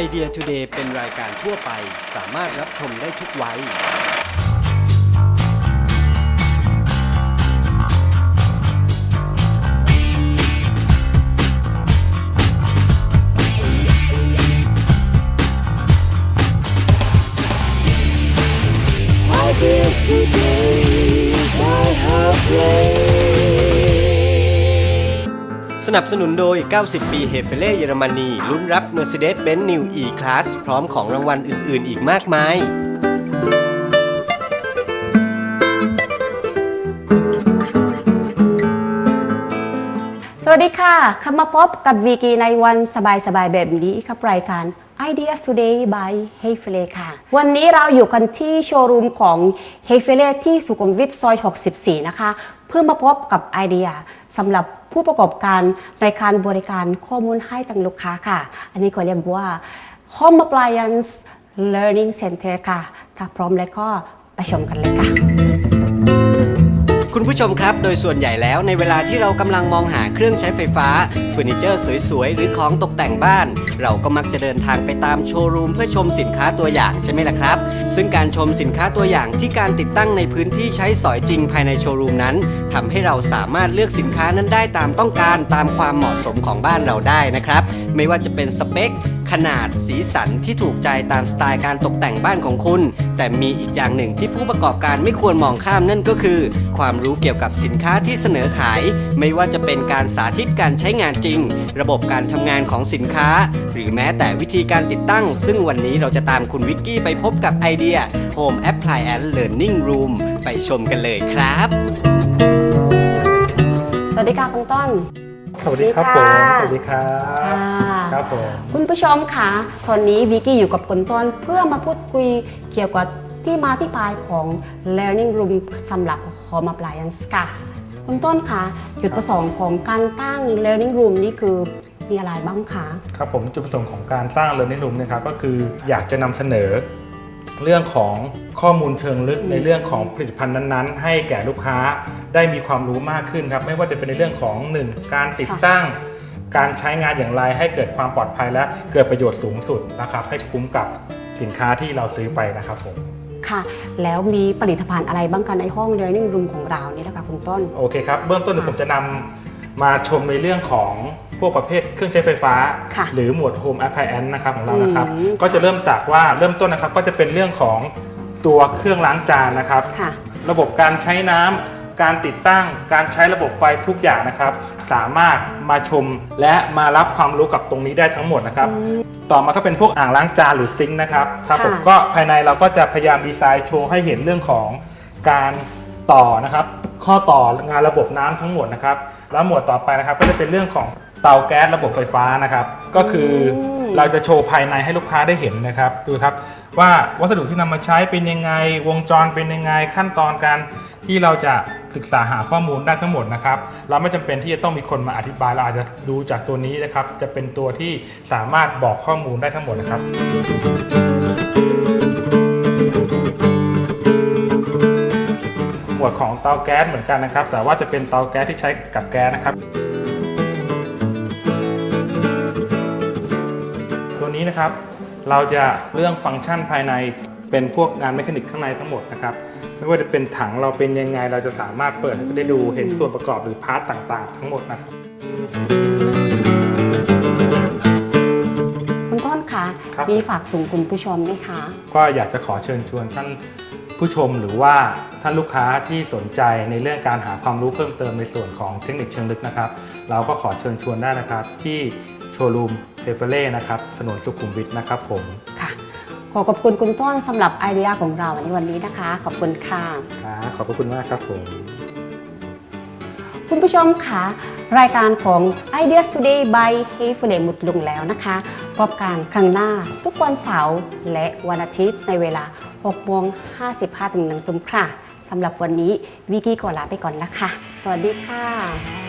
i d e a Today เป็นรายการทั่วไป สามารถรับชมได้ทุกวัย Ideas today by Halfway นับสนุนโดย 90 ปีเฮเฟเล่เยอรมนีลุ้นรับ Mercedes-Benz New E-Class พร้อมของรางวัลอื่น ๆ อีกมากมาย สวัสดีค่ะคำมาพบกับวีกีในวันสบาย ๆ แบบนี้ครับรายการ Ideas Today by h e y f e l e ค่ะ วันนี้เราอยู่กันที่โชว์รูมของ h e y f e l e ที่สุขุมวิทซอย 64 นะคะ พื่อมาพบกับไอเดียสำหรับผู้ประกอบการในการบริการข้อมูลให้ทางลูกค้าค่ะ อันนี้ก็เรียกว่า Home Appliance Learning Center ค่ะ ถ้าพร้อมแล้วก็ไปชมกันเลยค่ะ คุณผู้ชมครับ โดยส่วนใหญ่แล้วในเวลาที่เรากำลังมองหาเครื่องใช้ไฟฟ้าเฟอร์นิเจอร์สวยๆ หรือของตกแต่งบ้าน เราก็มักจะเดินทางไปตามโชว์รูมเพื่อชมสินค้าตัวอย่างใช่ไหมล่ะครับ ซึ่งการชมสินค้าตัวอย่างที่การติดตั้งในพื้นที่ใช้สอยจริงภายในโชว์รูมนั้นทำให้เราสามารถเลือกสินค้านั้นได้ตามต้องการตามความเหมาะสมของบ้านเราได้นะครับ ไม่ว่าจะเป็นสเปค ขนาดสีสันที่ถูกใจตามสไตล์การตกแต่งบ้านของคุณ แต่มีอีกอย่างหนึ่งที่ผู้ประกอบการไม่ควรมองข้ามนั่นก็คือ ความรู้เกี่ยวกับสินค้าที่เสนอขาย ไม่ว่าจะเป็นการสาธิตการใช้งานจริง ระบบการทำงานของสินค้า หรือแม้แต่วิธีการติดตั้ง ซึ่งวันนี้เราจะตามคุณวิกกี้ไปพบกับไอเดีย Home Appliance Learning Room ไปชมกันเลยครับ สวัสดีค่ะคุณต้น สวัสดีครับผมสวัสดีครัค่ะบครับผมคุณผู้ชมคะตอนนี้วิกกี้อยู่กับคุณต้นเพื่อมาพูดคุยเกี่ยวกับที่มาที่ไปของ Learning Room สำหรับ Home Appliance ค่ะ คุณต้นคะจุดประสงค์ของการตั้ง Learning Room นี่คือมีอะไรบ้างคะ ครับผมจุดประสงค์ของการสร้าง Learning Room นะครับก็คืออยากจะนำเสนอ เรื่องของข้อมูลเชิงลึกในเรื่องของผลิตภัณฑ์นั้นๆ ให้แก่ลูกค้าได้มีความรู้มากขึ้นครับ ไม่ว่าจะเป็นในเรื่องของ 1 การติดตั้ง การใช้งานอย่างไรให้เกิดความปลอดภัยและเกิดประโยชน์สูงสุดนะครับ ให้คุ้มกับสินค้าที่เราซื้อไปนะครับผมค่ะ แล้วมีผลิตภัณฑ์อะไรบ้างคะในห้อง Learning Room ของเรานี่นะคะคุณต้น โอเคครับ เบื้องต้นเดี๋ยวผมจะนำมาชมในเรื่องของพ วกประเภทเครื่องใช้ไฟฟ้า ค่ะหรือหมวด Home Appliance นะครับของเรานะครับ อืม ก็จะเริ่มจากว่าเริ่มต้นนะครับก็จะเป็นเรื่องของตัวเครื่องล้างจานนะครับ ค่ะ ระบบการใช้น้ำการติดตั้ง การใช้ระบบไฟทุกอย่างนะครับ สามารถมาชมและมารับความรู้กับตรงนี้ได้ทั้งหมดนะครับ ต่อมาก็เป็นพวกอ่างล้างจานหรือซิงค์นะครับครับผมค่ะก็ภายในเราก็จะพยายามดีไซน์โชว์ให้เห็นเรื่องของการต่อนะครับ ข้อต่องานระบบน้ำทั้งหมดนะครับ แล้วหมวดต่อไปนะครับ ก็จะเป็นเรื่องของ เตาแก๊สระบบไฟฟ้านะครับ ก็คืออเราจะโชว์ภายในให้ลูกค้าได้เห็นนะครับดูครับว่าวัสดุที่นำมาใช้เป็นยังไง วงจรเป็นยังไง ขั้นตอนการที่เราจะศึกษาหาข้อมูลได้ทั้งหมดนะครับ เราไม่จำเป็นที่จะต้องมีคนมาอธิบาย เราอาจจะดูจากตัวนี้นะครับ จะเป็นตัวที่สามารถบอกข้อมูลได้ทั้งหมดนะครับหมวดของเตาแก๊สเหมือนกันนะครับ แต่ว่าจะเป็นเตาแก๊สที่ใช้กับแก๊สนะครับ ตัวนี้นะครับ เราจะเรื่องฟังก์ชันภายในเป็นพวกงานเมคานิกข้างในทั้งหมดนะครับไม่ว่าจะเป็นถังเราเป็นยังไง เราจะสามารถเปิดให้ได้ดูเห็นส่วนประกอบหรือพาร์ตต่างๆ ทั้งหมดนะครับคุณต้นคะครับมีฝากถึงคุณผู้ชมไหมคะ ก็อยากจะขอเชิญชวนท่านผู้ชมหรือว่าท่านลูกค้าที่สนใจในเรื่องการหาความรู้เพิ่มเติมในส่วนของเทคนิคเชิงลึกนะครับ เราก็ขอเชิญชวนได้นะครับที่โช ว์รูมเฮเฟเล่นะครับถนนสุขุมวิทนะครับผมค่ะ ขอขอบคุณคุณต้นสำหรับไอเดียของเราในวันนี้นะคะ ขอบคุณค่ะครับขอบพระคุณมากครับผมคุณผู้ชมคะรายการของ Ideas Today by h e y f u l e หมดลงแล้วนะคะพบกันครั้งหน้าทุกวันเสาร์และวันอาทิตย์ในเวลา6โมง55ถึง1ทุ่มค่ะสำหรับวันนี้วิกกี้ขอลาไปก่อนนะคะสวัสดีค่ะ